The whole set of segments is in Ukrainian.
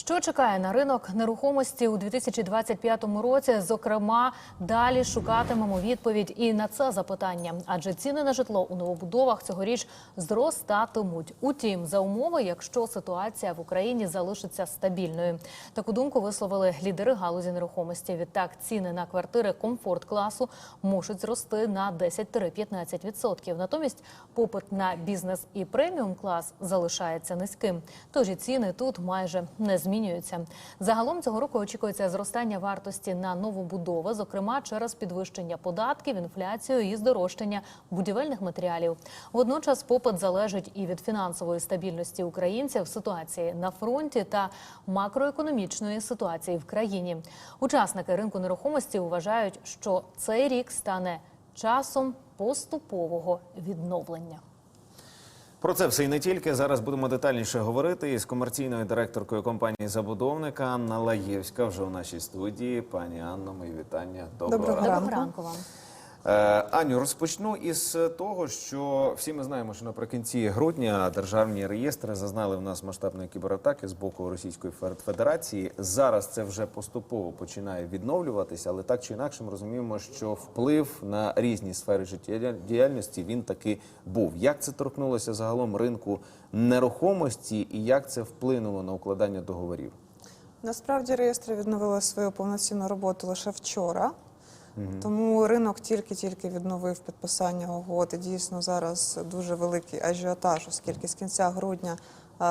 Що чекає на ринок нерухомості у 2025 році? Зокрема, далі шукатимемо відповідь і на це запитання, адже ціни на житло у новобудовах цьогоріч зростатимуть. Утім, за умови, якщо ситуація в Україні залишиться стабільною. Таку думку висловили лідери галузі нерухомості. Відтак ціни на квартири комфорт класу можуть зрости на 10-15%. Натомість попит на бізнес і преміум клас залишається низьким. Тож і ціни тут майже не змінюються. Загалом цього року очікується зростання вартості на новобудови, зокрема через підвищення податків, інфляцію і здорожчання будівельних матеріалів. Водночас попит залежить і від фінансової стабільності українців, ситуації на фронті та макроекономічної ситуації в країні. Учасники ринку нерухомості вважають, що цей рік стане часом поступового відновлення. Про це все і не тільки. Зараз будемо детальніше говорити із комерційною директоркою компанії забудовника Анна Лаєвська вже у нашій студії. Пані Анно, мої вітання. Доброго, Доброго ранку. Ранку. вам. Е, Аню, розпочну із того, що всі ми знаємо, що наприкінці грудня державні реєстри зазнали в нас масштабної кібератаки з боку Російської Федерації. Зараз це вже поступово починає відновлюватися, але так чи інакше ми розуміємо, що вплив на різні сфери життєдіяльності він таки був. Як це торкнулося загалом ринку нерухомості і як це вплинуло на укладання договорів? Насправді реєстри відновили свою повноцінну роботу лише вчора. Тому ринок тільки-тільки відновив підписання угод. І дійсно зараз дуже великий ажіотаж, оскільки з кінця грудня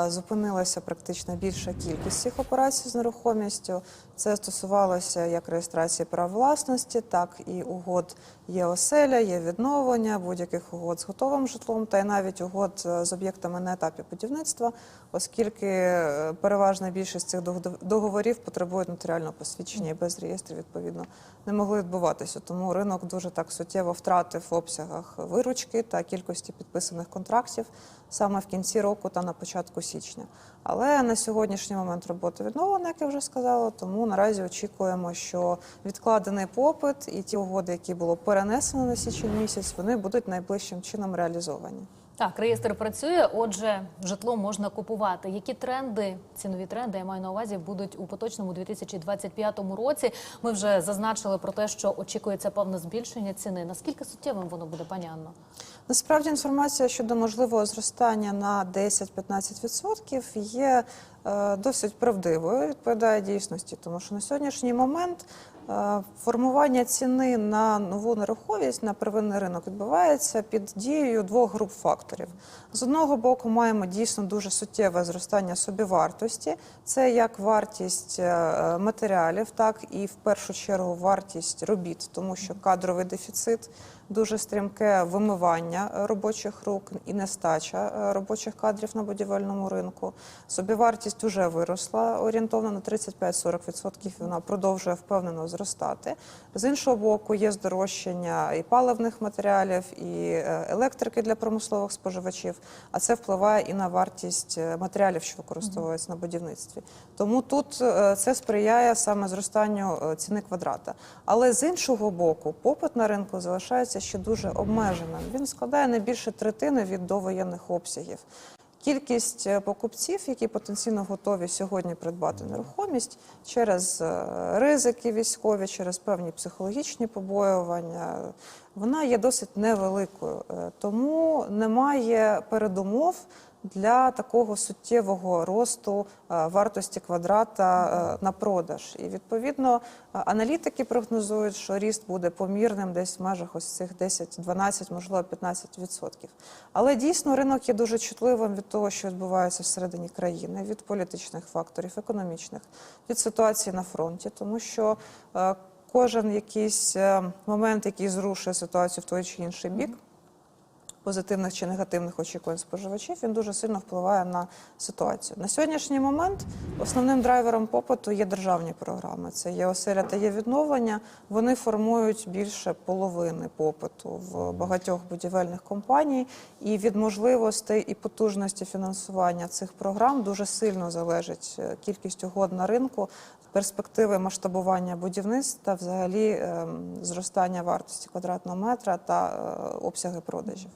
зупинилася практично більша кількість цих операцій з нерухомістю. Це стосувалося як реєстрації прав власності, так і угод є оселя, є відновлення будь-яких угод з готовим житлом, та й навіть угод е, з об'єктами на етапі будівництва, оскільки е, переважна більшість цих догов- договорів потребують нотаріального посвідчення і без реєстрів відповідно не могли відбуватися. Тому ринок дуже так суттєво втратив в обсягах виручки та кількості підписаних контрактів саме в кінці року та на початку січня. Але на сьогоднішній момент робота відновлена, як я вже сказала. Тому наразі очікуємо, що відкладений попит і ті угоди, які було перенесено на січень місяць, вони будуть найближчим чином реалізовані. Так, реєстр працює, отже, житло можна купувати. Які тренди, цінові тренди, я маю на увазі, будуть у поточному 2025 році? Ми вже зазначили про те, що очікується певне збільшення ціни. Наскільки суттєвим воно буде, пані Анно? Насправді інформація щодо можливого зростання на 10-15% є е, досить правдивою, відповідає дійсності, тому що на сьогоднішній момент формування ціни на нову нерухомість на первинний ринок відбувається під дією двох груп факторів. З одного боку, маємо дійсно дуже суттєве зростання собівартості. Це як вартість е, матеріалів, так і в першу чергу вартість робіт, тому що кадровий дефіцит дуже стрімке вимивання робочих рук і нестача е, робочих кадрів на будівельному ринку. Собівартість вже виросла орієнтовно на 35-40%. Вона продовжує впевнено зростати. З іншого боку, є здорожчання і паливних матеріалів, і е, електрики для промислових споживачів. А це впливає і на вартість е, матеріалів, що використовуються на будівництві. Тому тут це сприяє саме зростанню ціни квадрата. Але з іншого боку, попит на ринку залишається ще дуже обмеженим. Він складає не більше третини від довоєнних обсягів. Кількість е, покупців, які потенційно готові сьогодні придбати нерухомість через е, ризики військові, через певні психологічні побоювання, вона є досить невеликою. Е, Тому немає передумов для такого суттєвого росту е, вартості квадрата е, на продаж. І відповідно е, аналітики прогнозують, що ріст буде помірним десь в межах ось цих 10-12, можливо 15%. Але дійсно ринок є дуже чутливим від того, що відбувається всередині країни, від політичних факторів, економічних, від ситуації на фронті, тому що кожен якийсь момент, який зрушує ситуацію в той чи інший бік позитивних чи негативних очікувань споживачів, він дуже сильно впливає на ситуацію. На сьогоднішній момент основним драйвером попиту є державні програми. Це є оселя та є відновлення. Вони формують більше половини попиту в багатьох будівельних компаній. І від можливостей і потужності фінансування цих програм дуже сильно залежить е, кількість угод на ринку. Перспективи масштабування будівництв та взагалі ем, зростання вартості квадратного метра та е, обсяги продажів.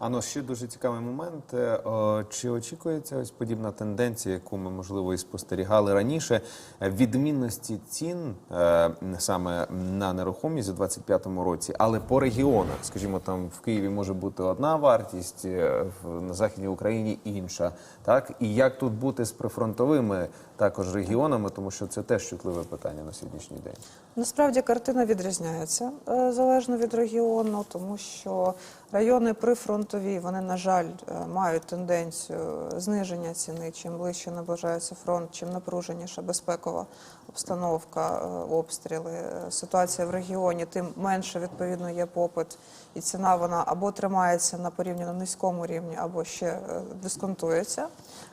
А ну ще дуже цікавий момент. Е, Чи очікується ось подібна тенденція, яку ми можливо і спостерігали раніше? Відмінності цін е, саме на нерухомість у 25-му році, але по регіонах, скажімо, там в Києві може бути одна вартість, е, на західній Україні інша. Так і як тут бути з прифронтовими також регіонами, тому що це теж чутливе питання на сьогоднішній день. Насправді картина відрізняється залежно від регіону, тому що райони прифронтові, вони, на жаль, е, мають тенденцію зниження ціни. Чим ближче наближається фронт, чим напруженіша безпекова обстановка, е, обстріли, е, ситуація в регіоні, тим менше відповідно є попит, і ціна вона або тримається на порівняно низькому рівні, або ще дисконтується.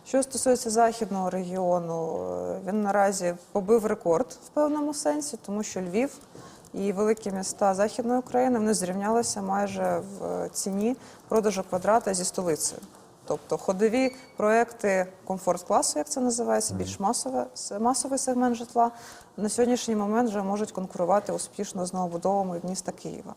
Що стосується західного регіону, він наразі побив рекорд в певному сенсі, тому що Львів і великі міста Західної України вони зрівнялися майже в е, ціні продажу квадрата зі столицею. Тобто ходові проекти комфорт-класу, як це називається, більш масове, масовий сегмент житла, на сьогоднішній момент вже можуть конкурувати успішно з новобудовами міста Києва.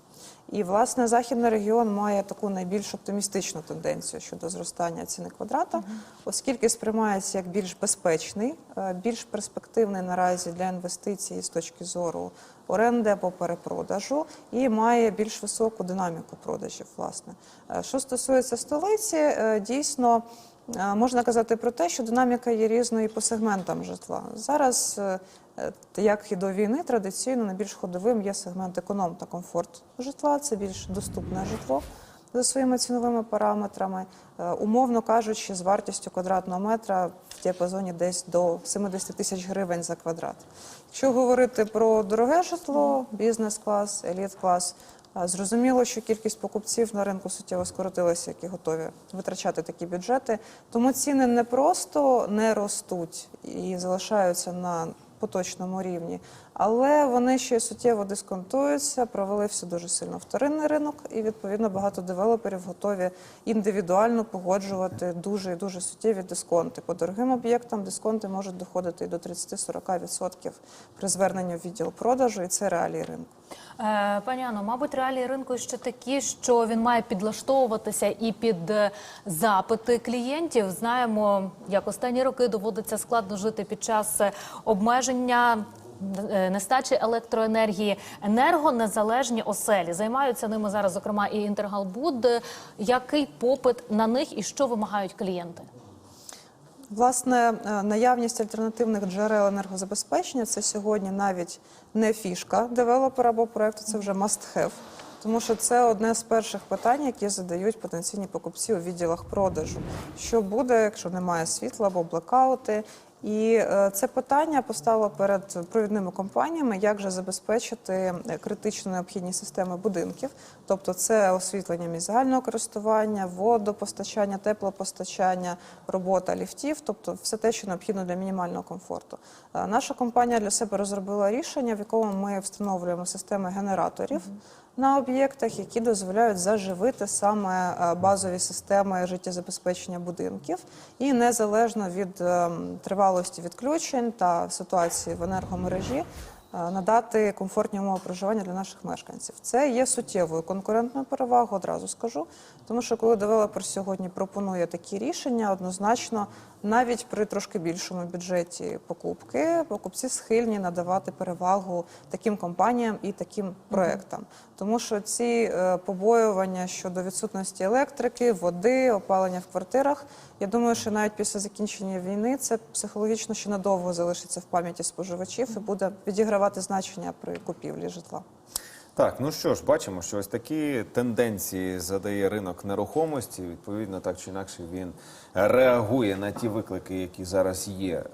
І, власне, західний регіон має таку найбільш оптимістичну тенденцію щодо зростання ціни квадрата, оскільки сприймається як більш безпечний, е, більш перспективний наразі для інвестицій з точки зору оренди або перепродажу, і має більш високу динаміку продажів. Власне, Е, що стосується столиці, е, дійсно. Можна казати про те, що динаміка є різною по сегментам житла. Зараз, е, е, як і до війни, традиційно найбільш ходовим є сегмент економ та комфорт житла. Це більш доступне житло за своїми ціновими параметрами. Е, Умовно кажучи, з вартістю квадратного метра в діапазоні десь до 70 тисяч гривень за квадрат. Якщо говорити про дороге житло, бізнес-клас, еліт-клас, Зрозуміло, що кількість покупців на ринку суттєво скоротилася, які готові витрачати такі бюджети. Тому ціни не просто не ростуть і залишаються на поточному рівні, але вони ще суттєво дисконтуються, провалився дуже сильно вторинний ринок, і відповідно багато девелоперів готові індивідуально погоджувати дуже і дуже суттєві дисконти. По дорогим об'єктам дисконти можуть доходити і до 30-40% при зверненні в відділ продажу, і це реалії ринку. Е, Пані Анно, мабуть, реалії ринку ще такі, що він має підлаштовуватися і під е, запити клієнтів. Знаємо, як останні роки доводиться складно жити під час е, обмеження. Е, Нестачі електроенергії, енергонезалежні оселі займаються ними зараз, зокрема, і Інтергалбуд. Який попит на них і що вимагають клієнти? Власне, е, наявність альтернативних джерел енергозабезпечення це сьогодні навіть не фішка девелопера або проекту, це вже must have. Тому що це одне з перших питань, які задають потенційні покупці у відділах продажу. Що буде, якщо немає світла або блекаути? І е, це питання поставило перед провідними компаніями, як же забезпечити е, критично необхідні системи будинків, тобто це освітлення міст загального користування, водопостачання, теплопостачання, робота ліфтів, тобто все те, що необхідно для мінімального комфорту. Е, Наша компанія для себе розробила рішення, в якому ми встановлюємо системи генераторів. На об'єктах, які дозволяють заживити саме е, базові системи життєзабезпечення будинків, і незалежно від ем, тривалості відключень та ситуації в енергомережі е, надати комфортні умови проживання для наших мешканців. Це є суттєвою конкурентною перевагою, одразу скажу. Тому що коли девелопер сьогодні пропонує такі рішення, однозначно, навіть при трошки більшому бюджеті покупки, покупці схильні надавати перевагу таким компаніям і таким проектам. Тому що ці е, побоювання щодо відсутності електрики, води, опалення в квартирах, я думаю, що навіть після закінчення війни це психологічно ще надовго залишиться в пам'яті споживачів і буде відігравати значення при купівлі житла. Так, ну що ж, бачимо, що ось такі тенденції задає ринок нерухомості. Відповідно, так чи інакше він реагує на ті виклики, які зараз є